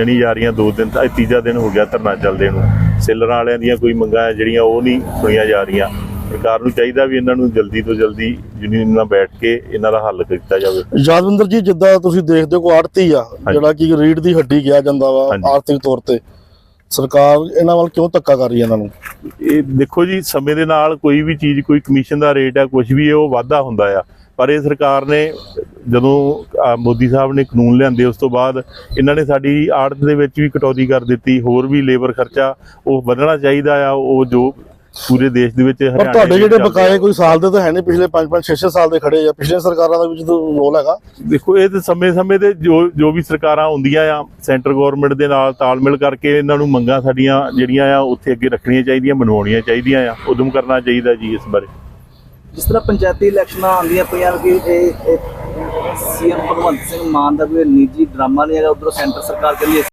ਨਹੀਂ ਜਾ ਰਹੀਆਂ ਦੋ ਦਿਨ ਤਾਂ ਤੀਜਾ ਦਿਨ ਹੋ ਗਿਆ ਧਰਨਾ ਚੱਲਦੇ ਨੂੰ। ਸੇਲਰਾਂ ਵਾਲਿਆਂ ਦੀਆਂ ਕੋਈ ਮੰਗਾਂ ਜਿਹੜੀਆਂ ਉਹ ਨਹੀਂ ਸੁਣੀਆਂ ਜਾ ਰਹੀਆਂ। ਸਰਕਾਰ ਨੂੰ ਚਾਹੀਦਾ ਵੀ ਇਹਨਾਂ ਨੂੰ ਜਲਦੀ ਤੋਂ ਜਲਦੀ ਯੂਨੀਅਨ ਨਾਲ ਬੈਠ ਕੇ ਇਹਨਾਂ ਦਾ ਹੱਲ ਕੀਤਾ ਜਾਵੇ। ਯਾਦਵਿੰਦਰ ਜੀ ਜਿੱਦਾਂ ਤੁਸੀਂ ਦੇਖਦੇ ਹੋ ਕੋ ਆੜਤੀ ਆ ਜਿਹੜਾ ਕਿ ਰੀੜ ਦੀ ਹੱਡੀ ਕਿਹਾ ਜਾਂਦਾ ਵਾ। ਆਰਥਿਕ ਤੌਰ ਤੇ। ਸਰਕਾਰ ਇਹਨਾਂ ਵੱਲ ਕਿਉਂ ਧੱਕਾ ਕਰ ਰਹੀ ਹੈ ਇਹਨਾਂ ਨੂੰ? ਇਹ ਦੇਖੋ ਜੀ ਸਮੇਂ ਦੇ ਨਾਲ ਕੋਈ ਵੀ ਚੀਜ਼ ਕੋਈ ਕਮਿਸ਼ਨ ਦਾ ਰੇਟ ਹੈ ਕੁਝ ਵੀ ਉਹ ਵਾਧਾ ਹੁੰਦਾ ਆ। ਪਰ ਇਹ ਸਰਕਾਰ ਨੇ ਜਦੋਂ ਮੋਦੀ ਸਾਹਿਬ ਨੇ ਕਾਨੂੰਨ ਲਿਆਂਦੇ ਉਸ ਤੋਂ ਬਾਅਦ ਇਹਨਾਂ ਨੇ ਸਾਡੀ ਆੜਤ ਦੇ ਵਿੱਚ ਵੀ ਕਟੌਤੀ ਕਰ ਦਿੱਤੀ ਹੋਰ ਵੀ ਲੇਬਰ ਖਰਚਾ ਉਹ ਵਧਣਾ ਚਾਹੀਦਾ ਆ ਉਹ ਜੋ ਪੂਰੇ ਦੇਸ਼ ਦੇ ਵਿੱਚ ਪਰ ਹਰਿਆਣੇ ਤੁਹਾਡੇ ਜਿਹੜੇ। ਬਕਾਏ ਕੋਈ ਸਾਲ ਦੇ ਤਾਂ ਹੈ ਨਹੀਂ ਪਿਛਲੇ 5 5 6 6 ਸਾਲ ਦੇ ਖੜੇ ਆ ਪਿਛਲੇ ਸਰਕਾਰਾਂ ਦਾ ਵਿੱਚ ਤਾਂ ਰੋਲ ਹੈਗਾ ਦੇਖੋ ਇਹ ਤੇ ਸਮੇਂ-ਸਮੇਂ ਦੇ ਜੋ ਜੋ ਵੀ ਸਰਕਾਰਾਂ ਹੁੰਦੀਆਂ ਆ ਸੈਂਟਰ ਗਵਰਨਮੈਂਟ ਦੇ ਨਾਲ ਤਾਲਮੇਲ ਕਰਕੇ ਇਹਨਾਂ ਨੂੰ ਮੰਗਾਂ ਸਾਡੀਆਂ ਜਿਹੜੀਆਂ ਆ ਉੱਥੇ ਅੱਗੇ ਰੱਖਣੀਆਂ ਚਾਹੀਦੀਆਂ ਮਨਵਾਉਣੀਆਂ ਚਾਹੀਦੀਆਂ ਆ ਉਦਮ ਕਰਨਾ ਚਾਹੀਦਾ ਜੀ ਇਸ ਬਾਰੇ ਜਿਸ ਤਰ੍ਹਾਂ ਪੰਚਾਇਤੀ ਇਲੈਕਸ਼ਨਾਂ ਆਉਂਦੀਆਂ ਪਈਆਂ ਕਿ ਇਹ ਸੀਐਮ ਭਗਵੰਤ ਸਿੰਘ ਮਾਨ ਦਾ ਕੋਈ ਨਿੱਜੀ ਡਰਾਮਾ ਨਹੀਂ ਹੈਗਾ, ਉਧਰੋਂ ਸੈਂਟਰ ਸਰਕਾਰ ਕਹਿੰਦੀ ਹੈ